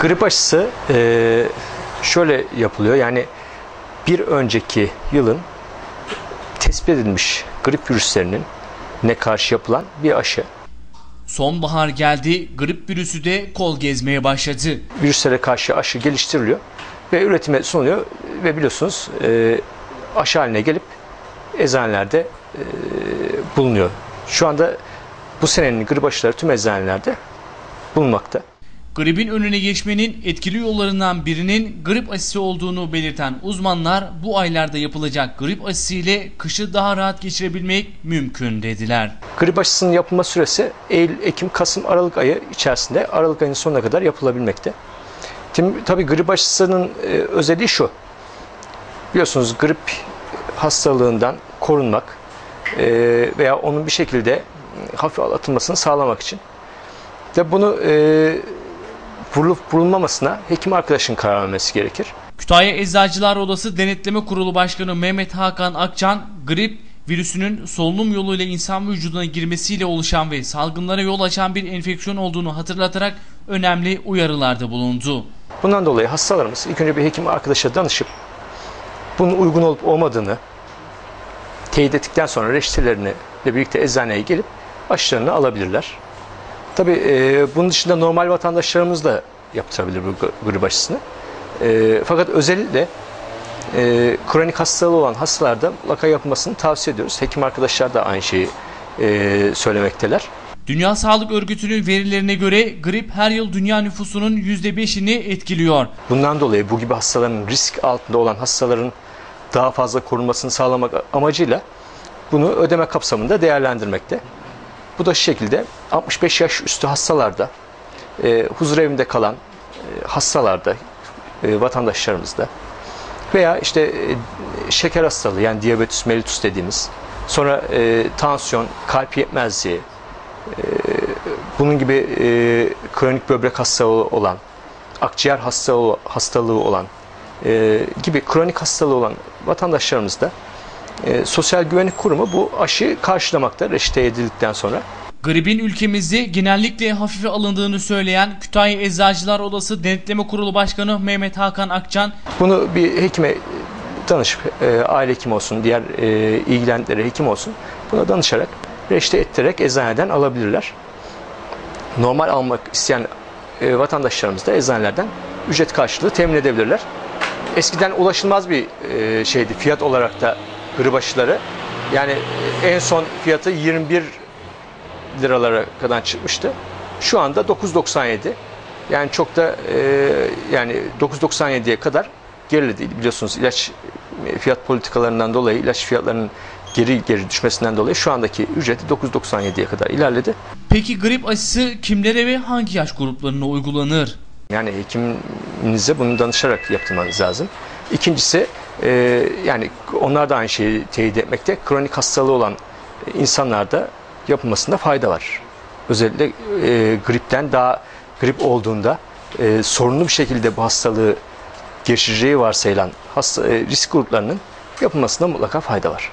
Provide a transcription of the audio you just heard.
Grip aşısı e, şöyle yapılıyor. Yani bir önceki yılın tespit edilmiş grip virüslerinin ne karşı yapılan bir aşı. Sonbahar geldi, grip virüsü de kol gezmeye başladı. Virüslere karşı aşı geliştiriliyor ve üretime sunuluyor ve biliyorsunuz e, aşı haline gelip eczanelerde e, bulunuyor. Şu anda bu senenin grip aşıları tüm eczanelerde bulunmakta. Gripin önüne geçmenin etkili yollarından birinin grip aşısı olduğunu belirten uzmanlar bu aylarda yapılacak grip aşısı ile kışı daha rahat geçirebilmek mümkün dediler. Grip aşısının yapılma süresi Eylül, Ekim, Kasım, Aralık ayı içerisinde Aralık ayının sonuna kadar yapılabilmekte. Tabii grip aşısının e, özelliği şu. Biliyorsunuz grip hastalığından korunmak e, veya onun bir şekilde hafif atılmasını sağlamak için. De bunu e, vurulup vurulmamasına hekim arkadaşın karar vermesi gerekir. Kütahya Eczacılar Odası Denetleme Kurulu Başkanı Mehmet Hakan Akcan, grip virüsünün solunum yoluyla insan vücuduna girmesiyle oluşan ve salgınlara yol açan bir enfeksiyon olduğunu hatırlatarak önemli uyarılarda bulundu. Bundan dolayı hastalarımız ilk önce bir hekim arkadaşa danışıp bunun uygun olup olmadığını teyit ettikten sonra reçetelerini ile birlikte eczaneye gelip aşılarını alabilirler. Tabii e, bunun dışında normal vatandaşlarımız da yaptırabilir bu gri- grip aşısını. E, fakat özellikle e, kronik hastalığı olan hastalarda mutlaka yapılmasını tavsiye ediyoruz. Hekim arkadaşlar da aynı şeyi e, söylemekteler. Dünya Sağlık Örgütü'nün verilerine göre grip her yıl dünya nüfusunun %5'ini etkiliyor. Bundan dolayı bu gibi hastaların risk altında olan hastaların daha fazla korunmasını sağlamak amacıyla bunu ödeme kapsamında değerlendirmekte. Bu da şu şekilde 65 yaş üstü hastalarda, e, huzur evinde kalan e, hastalarda, e, vatandaşlarımızda veya işte e, şeker hastalığı yani diabetes mellitus dediğimiz, sonra e, tansiyon, kalp yetmezliği, bunun gibi e, kronik böbrek hastalığı olan, akciğer hastalığı, hastalığı olan e, gibi kronik hastalığı olan vatandaşlarımız da e, Sosyal Güvenlik Kurumu bu aşıyı karşılamakta reçete edildikten sonra. Gripin ülkemizde genellikle hafife alındığını söyleyen Kütahya Eczacılar Odası Denetleme Kurulu Başkanı Mehmet Hakan Akcan, Bunu bir hekime danışıp, e, aile hekimi olsun, diğer e, ilgilendikleri hekim olsun, buna danışarak, reçete ettirerek eczaneden alabilirler. Normal almak isteyen e, vatandaşlarımız da eczanelerden ücret karşılığı temin edebilirler. Eskiden ulaşılmaz bir e, şeydi fiyat olarak da grip aşıları. Yani e, en son fiyatı 21 liralara kadar çıkmıştı. Şu anda 9.97. Yani çok da e, yani 9.97'ye kadar geriledi. Biliyorsunuz ilaç e, fiyat politikalarından dolayı ilaç fiyatlarının geri geri düşmesinden dolayı şu andaki ücreti 9.97'ye kadar ilerledi. peki grip aşısı kimlere ve hangi yaş gruplarına uygulanır? Yani hekiminize bunu danışarak yaptırmanız lazım. İkincisi e, yani onlar da aynı şeyi teyit etmekte. Kronik hastalığı olan insanlarda yapılmasında fayda var. Özellikle e, gripten daha grip olduğunda e, sorunlu bir şekilde bu hastalığı geçireceği varsayılan hasta, e, risk gruplarının yapılmasında mutlaka fayda var.